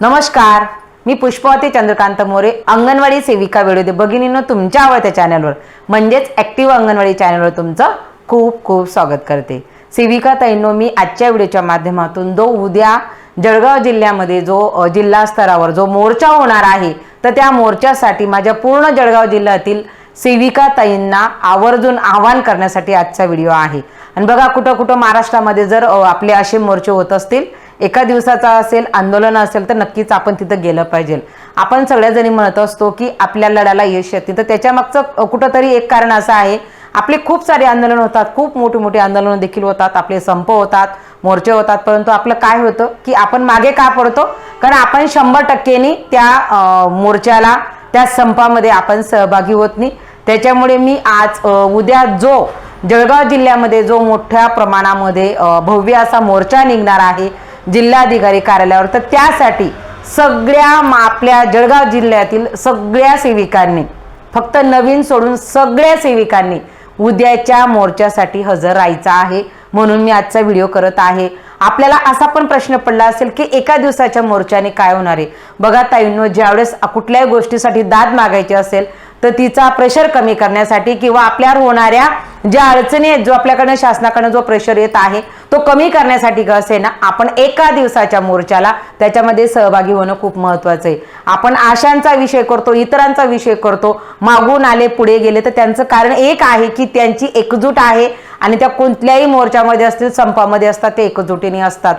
नमस्कार मी पुष्पवती चंद्रकांत मोरे अंगणवाडी सेविका वेळोदे भगिनींनो तुमच्या आवडत्या चॅनलवर. म्हणजेच ॲक्टिव्ह अंगणवाडी चॅनलवर तुमचं खूप खूप स्वागत करते. सेविका तैनो मी आजच्या व्हिडिओच्या माध्यमातून जो उद्या जळगाव जिल्ह्यामध्ये जो जिल्हा स्तरावर जो मोर्चा होणार आहे तर त्या मोर्चासाठी माझ्या पूर्ण जळगाव जिल्ह्यातील सेविका ताईंना आवर्जून आवाहन करण्यासाठी आजचा व्हिडिओ आहे. आणि बघा कुठं कुठं महाराष्ट्रामध्ये जर आपले असे मोर्चे होत असतील एका दिवसाचा असेल आंदोलन असेल तर नक्कीच आपण तिथं गेलं पाहिजे. आपण सगळ्याजणी म्हणत असतो की आपल्या लढ्याला यश येते. तर त्याच्या मागचं कुठंतरी एक कारण असं आहे. आपले खूप सारे आंदोलन होतात खूप मोठी मोठी आंदोलनं देखील होतात. आपले संप होतात मोर्चे होतात परंतु आपलं काय होतं की आपण मागे का पडतो? कारण आपण शंभर टक्केनी त्या मोर्चाला त्या संपामध्ये आपण सहभागी होत नाही. त्याच्यामुळे मी आज उद्या जो जळगाव जिल्ह्यामध्ये जो मोठ्या प्रमाणामध्ये भव्य असा मोर्चा निघणार आहे जिल्हाधिकारी कार्यालयावर. तर त्यासाठी सगळ्या आपल्या जळगाव जिल्ह्यातील सगळ्या सेविकांनी फक्त नवीन सोडून सगळ्या सेविकांनी उद्याच्या मोर्चासाठी हजर राहायचा आहे म्हणून मी आजचा व्हिडिओ करत आहे. आपल्याला असा पण प्रश्न पडला असेल की एका दिवसाच्या मोर्चाने काय होणार आहे? बघा ताईंनो ज्यावेळेस कुठल्याही गोष्टीसाठी दाद मागायची असेल तर तिचा प्रेशर कमी करण्यासाठी किंवा आपल्यावर होणाऱ्या ज्या अडचणी आहेत जो आपल्याकडनं शासनाकडनं जो प्रेशर येत आहे तो कमी करण्यासाठी का असे ना आपण एका दिवसाच्या मोर्चाला त्याच्यामध्ये सहभागी होणं खूप महत्वाचं आहे. आपण आशांचा विषय करतो इतरांचा विषय करतो मागून आले पुढे गेले तर त्यांचं कारण एक आहे की त्यांची एकजूट आहे आणि त्या कोणत्याही मोर्चामध्ये असतील संपामध्ये असतात ते एकजुटीने असतात.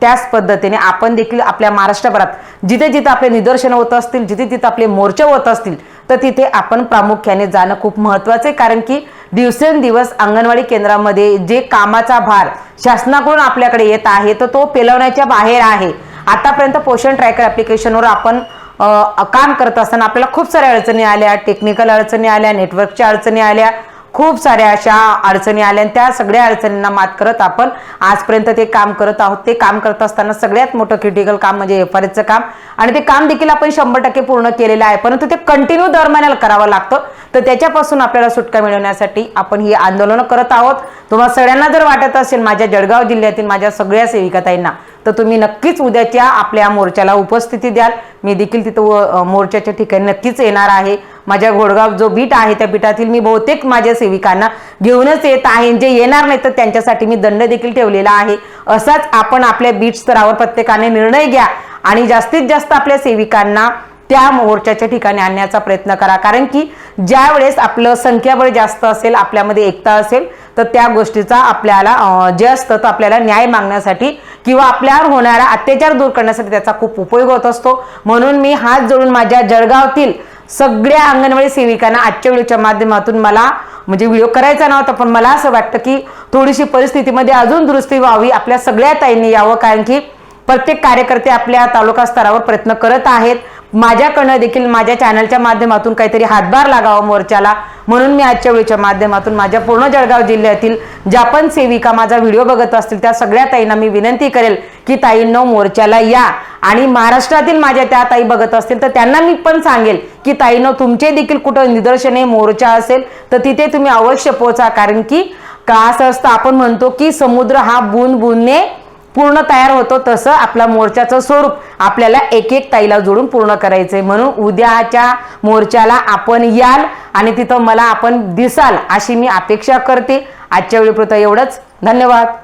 त्याच पद्धतीने आपण देखील आपल्या महाराष्ट्रभरात जिथे जिथे आपले निदर्शन होत असतील जिथे जिथे आपले मोर्चे होत असतील तर तिथे आपण प्रामुख्याने जाणं खूप महत्वाचं आहे. कारण की दिवसेंदिवस अंगणवाडी केंद्रामध्ये जे कामाचा भार शासनाकडून आपल्याकडे येत आहे तर तो पेलवण्याच्या बाहेर आहे. आतापर्यंत पोषण ट्रॅकर ॲप्लिकेशनवर आपण काम करत असताना आपल्याला खूप साऱ्या अडचणी आल्या. टेक्निकल अडचणी आल्या नेटवर्कच्या अडचणी आल्या. खूप साऱ्या अशा अडचणी आल्या आणि त्या सगळ्या अडचणींना मात करत आपण आजपर्यंत ते काम करत आहोत. ते काम करत असताना सगळ्यात मोठं क्रिटिकल काम म्हणजे एफ आर काम. आणि ते काम देखील आपण शंभर टक्के पूर्ण केलेलं आहे. परंतु ते कंटिन्यू दर महिन्याला करावं लागतं. तर त्याच्यापासून आपल्याला सुटका मिळवण्यासाठी आपण ही आंदोलनं करत आहोत. तुम्हाला सगळ्यांना जर वाटत असेल माझ्या जळगाव जिल्ह्यातील माझ्या सगळ्या सेविकाताईंना तर तुम्ही नक्कीच उद्याच्या आपल्या मोर्चाला उपस्थिती द्याल. मी देखील तिथं मोर्चाच्या ठिकाणी नक्कीच येणार आहे. माझ्या घोडगाव जो बीट आहे त्या बीटातील मी बहुतेक माझ्या सेविकांना घेऊनच येत आहे. जे येणार नाही तर त्यांच्यासाठी मी दंड देखील ठेवलेला आहे. असाच आपण आपल्या बीट स्तरावर प्रत्येकाने निर्णय घ्या आणि जास्तीत जास्त आपल्या सेविकांना त्या मोर्चाच्या ठिकाणी आणण्याचा प्रयत्न करा. कारण की ज्यावेळेस आपलं संख्याबळ जास्त असेल आपल्यामध्ये एकता असेल तर त्या गोष्टीचा आपल्याला जे असतं तर आपल्याला न्याय मागण्यासाठी किंवा आपल्यावर होणारा अत्याचार दूर करण्यासाठी त्याचा खूप उपयोग होत असतो. म्हणून मी हात जोडून माझ्या जळगावातील सगळ्या अंगणवाडी सेविकांना आजच्या व्हिडिओच्या माध्यमातून मला म्हणजे व्हिडिओ करायचा नव्हता पण मला असं वाटतं की थोडीशी परिस्थितीमध्ये अजून दुरुस्ती व्हावी आपल्या सगळ्या ताईंनी यावं. कारण की प्रत्येक कार्यकर्ते आपल्या तालुका स्तरावर प्रयत्न करत आहेत. माझ्याकडनं देखील माझ्या चॅनलच्या माध्यमातून काहीतरी हातभार लागावा मोर्चाला. म्हणून मी आजच्या वेळेच्या माध्यमातून माझ्या पूर्ण जळगाव जिल्ह्यातील ज्या पण सेविका माझा व्हिडिओ बघत असतील त्या सगळ्या ताईंना मी विनंती करेल की ताईंनो मोर्चाला या. आणि महाराष्ट्रातील माझ्या त्या ताई बघत असतील तर त्यांना मी पण सांगेल की ताईनो तुमचे देखील कुठं निदर्शने मोर्चा असेल तर तिथे तुम्ही अवश्य पोहोचा. कारण की का असं असतं आपण म्हणतो की समुद्र हा बुंद बुंदने पूर्ण तयार होतो तसं आपला मोर्चाचं स्वरूप आपल्याला एक एक ताईला जोडून पूर्ण करायचंय. म्हणून उद्याच्या मोर्चाला आपण याल आणि तिथं मला आपण दिसाल अशी मी अपेक्षा करते. आजच्या वेळीपुरतं एवढंच. धन्यवाद.